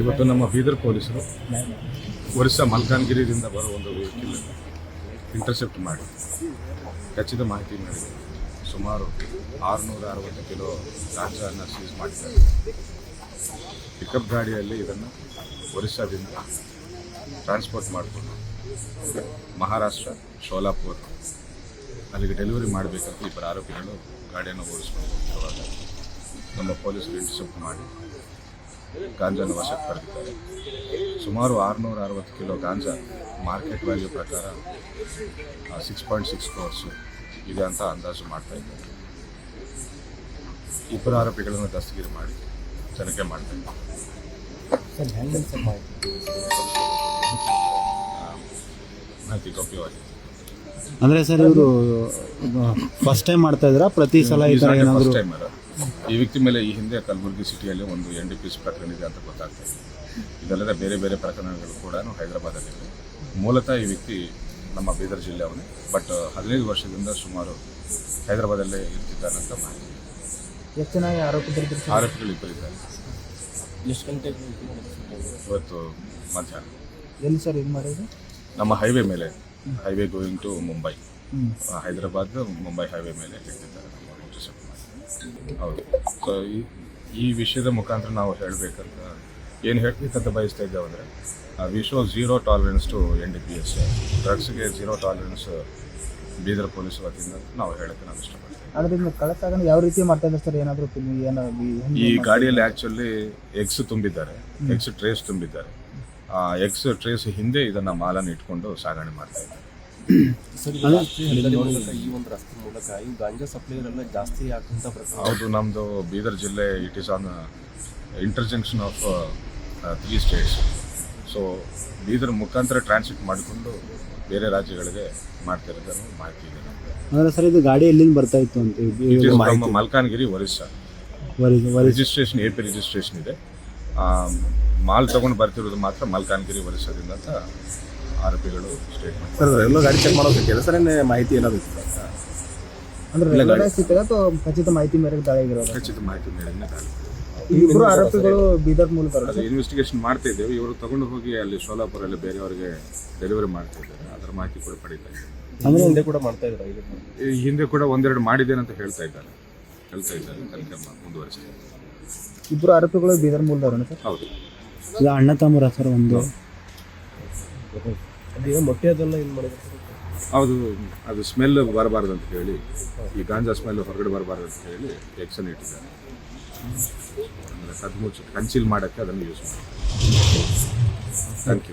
ಇವತ್ತು ನಮ್ಮ ಬೀದರ್ ಪೊಲೀಸರು ಒರಿಸ್ಸಾ ಮಲ್ಕಾನ್ಗಿರಿದಿಂದ ಬರೋ ಒಂದು ವೆಹಿಕಲ್ ಇಂಟರ್ಸೆಪ್ಟ್ ಮಾಡಿ. ಖಚಿತ ಮಾಹಿತಿ ನೀಡಿದೆ. ಸುಮಾರು ಆರುನೂರ ಅರವತ್ತು ಕಿಲೋ ಗಾಂಜಾವನ್ನು ಸೀಸ್ ಮಾಡಿದ್ದಾರೆ. ಪಿಕಪ್ ಗಾಡಿಯಲ್ಲಿ ಇದನ್ನು ಒರಿಸ್ಸಾದಿಂದ ಟ್ರಾನ್ಸ್ಪೋರ್ಟ್ ಮಾಡಿಕೊಂಡು ಮಹಾರಾಷ್ಟ್ರ ಶೋಲಾಪುರ್ ಅಲ್ಲಿಗೆ ಡೆಲಿವರಿ ಮಾಡಬೇಕಂತ ಇಬ್ಬರು ಆರೋಪಿಗಳು ಗಾಡಿಯನ್ನು ಓಡಿಸ್ಕೊಂಡು ನಮ್ಮ ಪೊಲೀಸರು ಇಂಟರ್ಸೆಪ್ಟ್ ಮಾಡಿ ಗಾಂಜಾನ ವಶಕ್ಕೆ ಪಡೆದಿದ್ದಾರೆ ಸುಮಾರು ಆರುನೂರ ಅರವತ್ತು ಕಿಲೋ ಗಾಂಜಾ ಮಾರ್ಕೆಟ್ ವ್ಯಾಲ್ಯೂ ಪ್ರಕಾರ ಸಿಕ್ಸ್ ಪಾಯಿಂಟ್ ಸಿಕ್ಸ್ ಕ್ರೋರ್ಸು ಇದೆ ಅಂತ ಅಂದಾಜು ಮಾಡ್ತಾ ಇದ್ದಾರೆ. ಇಬ್ಬರು ಆರೋಪಿಗಳನ್ನು ದಸ್ತಗಿರಿ ಮಾಡಿ ತನಿಖೆ ಮಾಡ್ತಾರೆ ಇದ್ದಾರೆ. ಮಾಹಿತಿ? ಗೌಪ್ಯವಾಗಿದೆ ಅಂದ್ರೆ ಸರ್ ಇವರು ಫಸ್ಟ್ ಟೈಮ್ ಮಾಡ್ತಾ ಇದ್ರ? ಪ್ರತಿ ಸಲ ಈ ತರ ಏನಾದರೂ ಫಸ್ಟ್ ಟೈಮ್ ಈ ವ್ಯಕ್ತಿ ಮೇಲೆ ಈ ಹಿಂದೆ ಕಲಬುರಗಿ ಸಿಟಿಯಲ್ಲಿ ಒಂದು ಎನ್ ಡಿ ಪಿ ಪ್ರಕರಣ ಇದೆ ಅಂತ ಗೊತ್ತಾಗ್ತಾ ಇದೆ. ಇದಲ್ಲದೆ ಬೇರೆ ಬೇರೆ ಪ್ರಕರಣಗಳು ಕೂಡ ಹೈದರಾಬಾದಲ್ಲಿವೆ. ಮೂಲತಃ ಈ ವ್ಯಕ್ತಿ ನಮ್ಮ ಬೀದರ್ ಜಿಲ್ಲೆ ಅವನೇ ಬಟ್ ಹದಿನೈದು ವರ್ಷದಿಂದ ಸುಮಾರು ಹೈದರಾಬಾದಲ್ಲೇ ಇರ್ತಿದ್ದಾನಂತ ಮಾಹಿತಿ. ಎಷ್ಟು ಆರೋಪಿಗಳು ಇದ್ದಾರೆ. ಎಷ್ಟು ಗಂಟೆಗೆ ಇವತ್ತು ಮಧ್ಯಾಹ್ನ. ಎಲ್ಲಿ ಸರ್ ಏನು ಮಾಡಿದ್ರು ನಮ್ಮ ಹೈವೇ ಮೇಲೆ. Highway going to Mumbai. Hyderabad Mumbai highway ಮೇಲೆ ಮಾಡಿ. ಹೌದು. ಸೊ ಈ ವಿಷಯದ ಮುಖಾಂತರ ನಾವು ಹೇಳಬೇಕಂತ ಏನು ಹೇಳಬೇಕಂತ ಬಯಸ್ತಾ ಇದ್ದೇವೆ ಅಂದರೆ we show zero tolerance to N D P S ಡ್ರಗ್ಸ್ಗೆ zero tolerance Bidar police ವತಿಯಿಂದ ನಾವು ಹೇಳಕ್ಕೆ ಅದರಿಂದ ಕಳಸಾಗನ ಯಾವ ರೀತಿ ಮಾಡ್ತಾ ಇದ್ದಾರೆ ಸರ್? ಏನಾದರೂ ಏನಾದ್ರು ಈ ಗಾಡಿಯಲ್ಲಿ ಆ್ಯಕ್ಚುಲಿ ಎಗ್ಸ್ ತುಂಬಿದ್ದಾರೆ. ಎಗ್ಸ್ ಟ್ರೇಸ್ ತುಂಬಿದ್ದಾರೆ. ಆ ಎಗ್ಸ್ ಟ್ರೇಸ್ ಹಿಂದೆ ಇದನ್ನು ಮಾಲನ್ನು ಇಟ್ಕೊಂಡು ಸಾಗಣೆ ಮಾಡ್ತಾ ಇದ್ದಾರೆ. ಹೌದು ನಮ್ಮದು ಬೀದರ್ ಜಿಲ್ಲೆ it is an interjunction of three states so Bidar ಮುಖಾಂತರ ಟ್ರಾನ್ಸಿಟ್ ಮಾಡಿಕೊಂಡು ಬೇರೆ ರಾಜ್ಯಗಳಿಗೆ ಮಾಡ್ತಿರೋದನ್ನು ಮಾಹಿತಿ ಇದೆ ನಮ್ಗೆ. ಸರ್ ಇದು ಗಾಡಿ ಎಲ್ಲಿಂದ ಬರ್ತಾ ಇತ್ತು ಅಂತ from Malkangiri Orissa. Registration A P registration ಇದೆ. ಆ, ಮಾಲ್ ತಗೊಂಡು ಬರ್ತಿರೋದು ಮಾತ್ರ ಮಲ್ಕಾನ್ಗಿರಿ ಒರಿಸ್ಸಾದಿಂದ ಅಂತ ಆರೋಪಿಗಳು ಸ್ಟೇಟ್ಮೆಂಟ್ ಸರ್ ಎಲ್ಲ ಗಾಡಿ ಚೆಕ್ ಮಾಡೋದಕ್ಕೆ ಸರ್ ಏನೇ ಮಾಹಿತಿ ಏನಾದ್ರು ಅಂದ್ರೆ ರೆಗ್ಯುಲರ್ ಸಿಗ್ತದೆ ಅಥವಾ ಖಚಿತ ಮಾಹಿತಿ ಮೇರೆಗೆ ದಾಳಿಗಿರೋದು ಖಚಿತ ಮಾಹಿತಿ ಮೇರೆಗೆ ದಾಳಿ. ಇಬ್ಬರು ಆರೋಪಿಗಳು ಬೀದರ್ ಮೂಲಕ ಅದು ಇನ್ವೆಸ್ಟಿಗೇಷನ್ ಮಾಡ್ತಾ ಇದ್ದೇವೆ. ಇವರು ತಗೊಂಡು ಹೋಗಿ ಅಲ್ಲಿ ಸೋಲಾಪುರಲ್ಲಿ ಬೇರೆಯವರಿಗೆ ಡೆಲಿವರಿ ಮಾಡ್ತಾ ಇದ್ದಾರೆ. ಅದರ ಮಾಹಿತಿ ಕೂಡ ಪಡೀತಾ ಇದ್ದಾರೆ ಅಂದ್ರೆ ಹಿಂದೆ ಕೂಡ ಮಾಡ್ತಾ ಇದ್ದಾರೆ ಹಿಂದೆ ಕೂಡ ಒಂದೆರಡು ಮಾಡಿದ್ದೇನೆ ಅಂತ ಹೇಳ್ತಾ ಇದ್ದಾರೆ. ಹೇಳ್ತಾ ಇದ್ದಾರೆ. ತನಿಖೆ ಮಾ- ಮುಂದುವರಿಸ್ತಾರೆ ಇಬ್ಬರು ಆರೋಪಿಗಳು ಬೀದರ್ ಮೂಲದವರು ಸರ್? ಹೌದು. ಅಣ್ಣ ತಮ್ಮರ ಸರ್ ಒಂದು. ಮೊಟ್ಟೆ ಅದೆಲ್ಲ ಏನು ಮಾಡಿದ್ರು. ಹೌದು, ಅದು ಸ್ಮೆಲ್ ಬರಬಾರ್ದು ಅಂತ ಹೇಳಿ, ಈ ಗಾಂಜಾ ಸ್ಮೆಲ್ ಹೊರಗಡೆ ಬರಬಾರ್ದು ಅಂತ ಹೇಳಿ ಎಕ್ಸನ್ ಇಟ್ಟಿದ್ದಾರೆ. ಅಂದರೆ ಕದ್ಮುಚ್ಚು ಕನ್ಸೀಲ್ ಮಾಡೋಕ್ಕೆ ಅದನ್ನು ಯೂಸ್ ಮಾಡಿ ಥ್ಯಾಂಕ್ ಯು